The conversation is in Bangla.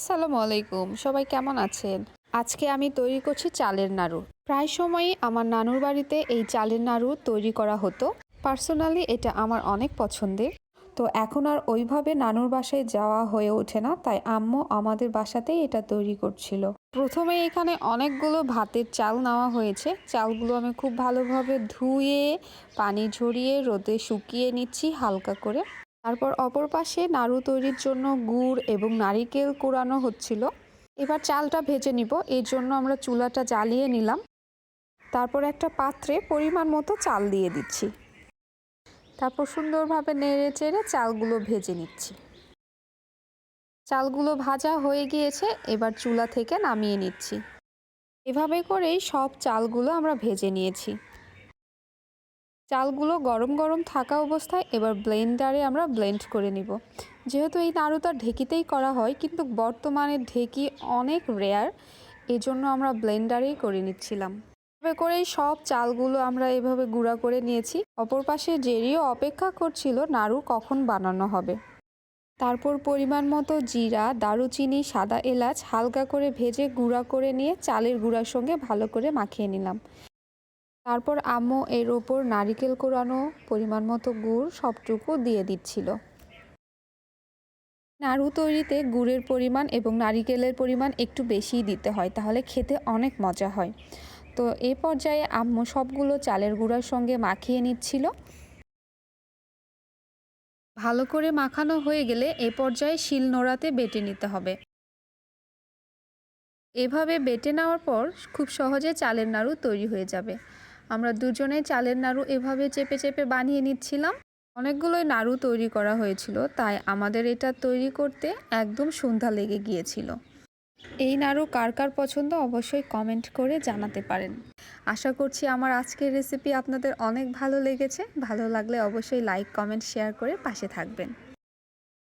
আসসালামু আলাইকুম, সবাই কেমন আছেন? আজকে আমি তৈরি করছি চালের নাড়ু। প্রায় সময়ই আমার নানুর বাড়িতে এই চালের নাড়ু তৈরি করা হতো। পার্সোনালি এটা আমার অনেক পছন্দের। তো এখন আর ওইভাবে নানুর বাসায় যাওয়া হয়ে ওঠে না, তাই আম্মু আমাদের বাসাতেই এটা তৈরি করছিল। প্রথমে এখানে অনেকগুলো ভাতের চাল নেওয়া হয়েছে। চালগুলো আমি খুব ভালোভাবে ধুয়ে, পানি ঝরিয়ে, রোদে শুকিয়ে নিচ্ছি হালকা করে। তারপর অপর পাশে নাড়ু তৈরির জন্য গুড় এবং নারিকেল কোরানো হচ্ছিল। এবার চালটা ভেজে নিব, এর জন্য আমরা চুলাটা জ্বালিয়ে নিলাম। তারপর একটা পাত্রে পরিমাণ মতো চাল দিয়ে দিচ্ছি। তারপর সুন্দরভাবে নেড়ে চেড়ে চালগুলো ভেজে নিচ্ছি। চালগুলো ভাজা হয়ে গিয়েছে, এবার চুলা থেকে নামিয়ে নিচ্ছি। এভাবে করেই সব চালগুলো আমরা ভেজে নিয়েছি। চালগুলো গরম গরম থাকা অবস্থায় এবার ব্লেন্ডারে আমরা ব্লেন্ড করে নিব। যেহেতু এই নাড়ুটা ঢেকিতেই করা হয়, কিন্তু বর্তমানে ঢেকি অনেক রেয়ার এই জন্য আমরা ব্লেন্ডারেই করে নিচ্ছিলাম। এভাবে করেই সব চালগুলো আমরা এভাবে গুঁড়া করে নিয়েছি। অপর পাশে জেরিও অপেক্ষা করছিল নাড়ু কখন বানানো হবে। তারপর পরিমাণ মতো জিরা, দারুচিনি, সাদা এলাচ হালকা করে ভেজে গুঁড়া করে নিয়ে চালের গুঁড়ার সঙ্গে ভালো করে মাখিয়ে নিলাম। তারপর আম্মু এর ওপর নারিকেল কোরানো পরিমাণ মতো গুড় সবটুকু দিয়ে দিচ্ছিল। নাড়ু তৈরিতে গুড়ের পরিমাণ এবং নারিকেলের পরিমাণ একটু বেশিই দিতে হয়, তাহলে খেতে অনেক মজা হয়। তো এ পর্যায়ে আম্মু সবগুলো চালের গুঁড়ার সঙ্গে মাখিয়ে নিচ্ছিল। ভালো করে মাখানো হয়ে গেলে এ পর্যায়ে শিল নোড়াতে বেটে নিতে হবে। এভাবে বেটে নেওয়ার পর খুব সহজে চালের নাড়ু তৈরি হয়ে যাবে। আমরা দুজনেই চালের নাড়ু এভাবে চেপে চেপে বানিয়ে নিচ্ছিলাম। অনেকগুলোই নাড়ু তৈরি করা হয়েছিল, তাই আমাদের এটা তৈরি করতে একদম সন্ধ্যা লেগে গিয়েছিল। এই নাড়ু কার কার পছন্দ অবশ্যই কমেন্ট করে জানাতে পারেন। আশা করছি আমার আজকের রেসিপি আপনাদের অনেক ভালো লেগেছে। ভালো লাগলে অবশ্যই লাইক, কমেন্ট, শেয়ার করে পাশে থাকবেন।